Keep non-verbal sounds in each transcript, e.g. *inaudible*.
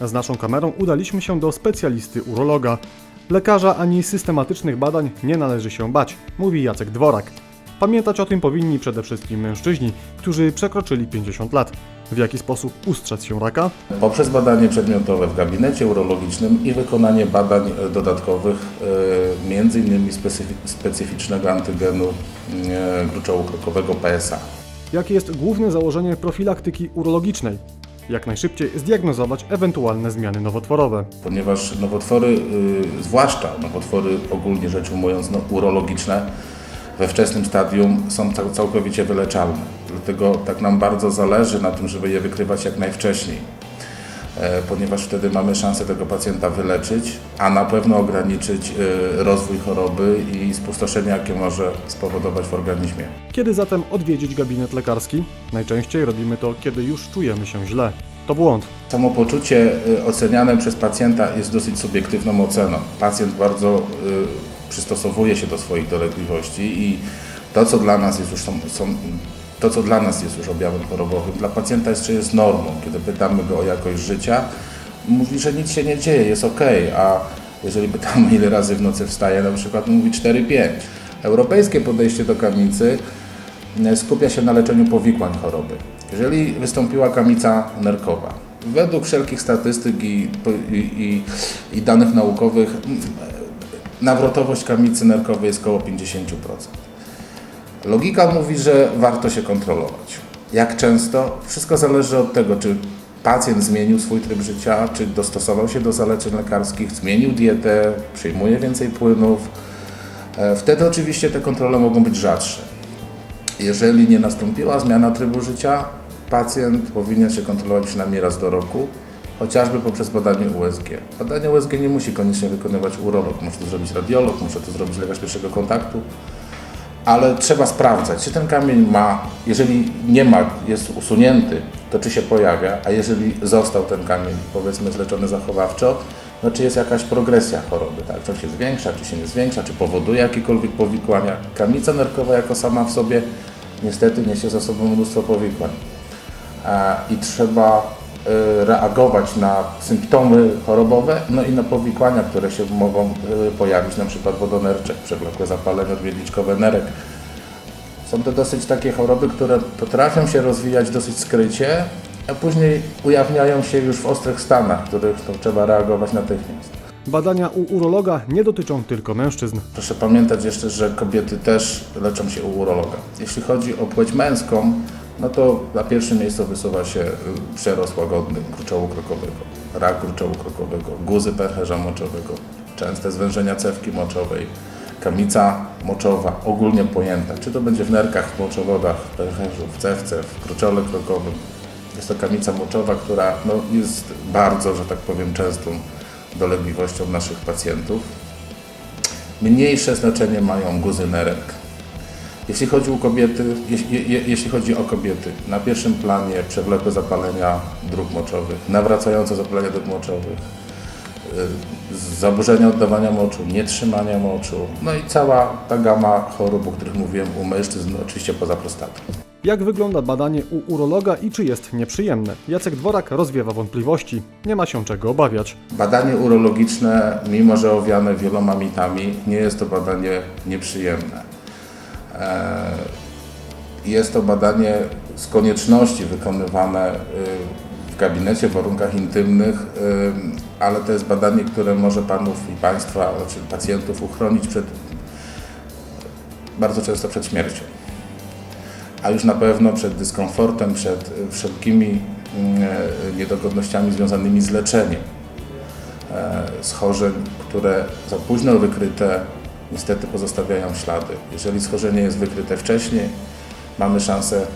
Z naszą kamerą udaliśmy się do specjalisty urologa. Lekarza ani systematycznych badań nie należy się bać, mówi Jacek Dworak. Pamiętać o tym powinni przede wszystkim mężczyźni, którzy przekroczyli 50 lat. W jaki sposób ustrzec się raka? Poprzez badanie przedmiotowe w gabinecie urologicznym i wykonanie badań dodatkowych, e, specyfi- specyficznego antygenu e, gruczołu krokowego PSA. Jakie jest główne założenie profilaktyki urologicznej? Jak najszybciej zdiagnozować ewentualne zmiany nowotworowe. ponieważ nowotwory, y, zwłaszcza nowotwory ogólnie rzecz ujmując no, urologiczne, we wczesnym stadium są cał- całkowicie wyleczalne. Dlatego tak nam bardzo zależy na tym, żeby je wykrywać jak najwcześniej, ponieważ wtedy mamy szansę tego pacjenta wyleczyć, a na pewno ograniczyć y, rozwój choroby i spustoszenie, jakie może spowodować w organizmie. Kiedy zatem odwiedzić gabinet lekarski? Najczęściej robimy to, kiedy już czujemy się źle. To błąd. Samopoczucie y, oceniane przez pacjenta jest dosyć subiektywną oceną. Pacjent bardzo przystosowuje się do swoich dolegliwości i to, co dla nas jest już, są, są, to, co dla nas jest już objawem chorobowym, dla pacjenta jeszcze jest normą. Kiedy pytamy go o jakość życia, mówi, że nic się nie dzieje, jest ok, a jeżeli pytamy, ile razy w nocy wstaje, na przykład mówi 4-5. Europejskie podejście do kamicy e, skupia się na leczeniu powikłań choroby. Jeżeli wystąpiła kamica nerkowa, według wszelkich statystyk i, i, i, danych naukowych mm, nawrotowość kamicy nerkowej jest około 50%. Logika mówi, że warto się kontrolować. Jak często? Wszystko zależy od tego, czy pacjent zmienił swój tryb życia, czy dostosował się do zaleceń lekarskich, zmienił dietę, przyjmuje więcej płynów. E, Wtedy oczywiście te kontrole mogą być rzadsze. Jeżeli nie nastąpiła zmiana trybu życia, pacjent powinien się kontrolować przynajmniej raz do roku, chociażby poprzez badanie USG. Badanie USG nie musi koniecznie wykonywać urolog, może to zrobić radiolog, może to zrobić lekarz pierwszego kontaktu, ale trzeba sprawdzać, czy ten kamień ma, jeżeli nie ma, jest usunięty, to czy się pojawia, a jeżeli został ten kamień, powiedzmy, zleczony zachowawczo, no czy jest jakaś progresja choroby, tak? Czy on się zwiększa, czy się nie zwiększa, czy powoduje jakiekolwiek powikłania. Kamica nerkowa jako sama w sobie niestety niesie za sobą mnóstwo powikłań. I trzeba reagować na symptomy chorobowe, no i na powikłania, które się mogą e, pojawić, na przykład wodonerczek, przewlekłe zapalenie odwiedliczkowe nerek. Są to dosyć takie choroby, które potrafią się rozwijać dosyć skrycie, a później ujawniają się już w ostrych stanach, których to trzeba reagować natychmiast. Badania u urologa nie dotyczą tylko mężczyzn. Proszę pamiętać jeszcze, że kobiety też leczą się u urologa. Jeśli chodzi o płeć męską, no to na pierwsze miejsce wysuwa się y, przerost łagodny gruczołu krokowego, rak gruczołu krokowego, guzy pęcherza moczowego, częste zwężenia cewki moczowej, kamica moczowa, ogólnie pojęta, czy to będzie w nerkach, w moczowodach, w pęcherzu, w cewce, w gruczole krokowym. Jest to kamica moczowa, która no, jest bardzo, że tak powiem, częstą dolegliwością naszych pacjentów. Mniejsze znaczenie mają guzy nerek. Jeśli chodzi o kobiety, jeśli, je, jeśli chodzi o kobiety, na pierwszym planie przewlekłe zapalenia dróg moczowych, nawracające zapalenia dróg moczowych, y, zaburzenia oddawania moczu, nietrzymania moczu, no i cała ta gama chorób, o których mówiłem u mężczyzn, oczywiście poza prostatą. Jak wygląda badanie u urologa i czy jest nieprzyjemne? Jacek Dworak rozwiewa wątpliwości. Nie ma się czego obawiać. Badanie urologiczne, mimo że owiane wieloma mitami, nie jest to badanie nieprzyjemne. E, Jest to badanie z konieczności wykonywane y, w gabinecie w warunkach intymnych, y, ale to jest badanie, które może panów i państwa, znaczy pacjentów uchronić przed bardzo często przed śmiercią. A już na pewno przed dyskomfortem, przed wszelkimi y, niedogodnościami związanymi z leczeniem e, schorzeń, które za późno wykryte niestety pozostawiają ślady. Jeżeli schorzenie jest wykryte wcześniej, mamy szansę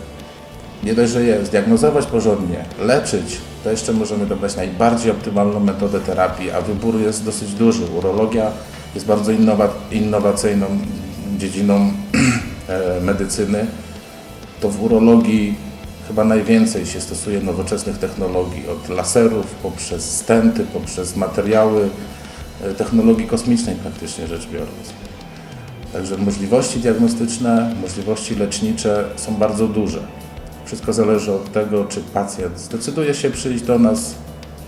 nie dość, że je zdiagnozować porządnie, leczyć, to jeszcze możemy dobrać najbardziej optymalną metodę terapii, a wybór jest dosyć duży. Urologia jest bardzo innowa- innowacyjną dziedziną *clears throat* e, medycyny. To w urologii chyba najwięcej się stosuje nowoczesnych technologii, od laserów, poprzez stenty, poprzez materiały technologii kosmicznej praktycznie rzecz biorąc. Także możliwości diagnostyczne, możliwości lecznicze są bardzo duże. Wszystko zależy od tego, czy pacjent zdecyduje się przyjść do nas,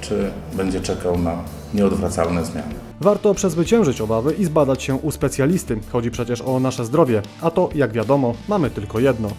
czy czy będzie czekał na nieodwracalne zmiany. Warto przezwyciężyć obawy i zbadać się u specjalisty. Chodzi przecież o nasze zdrowie, a to, jak wiadomo, mamy tylko jedno.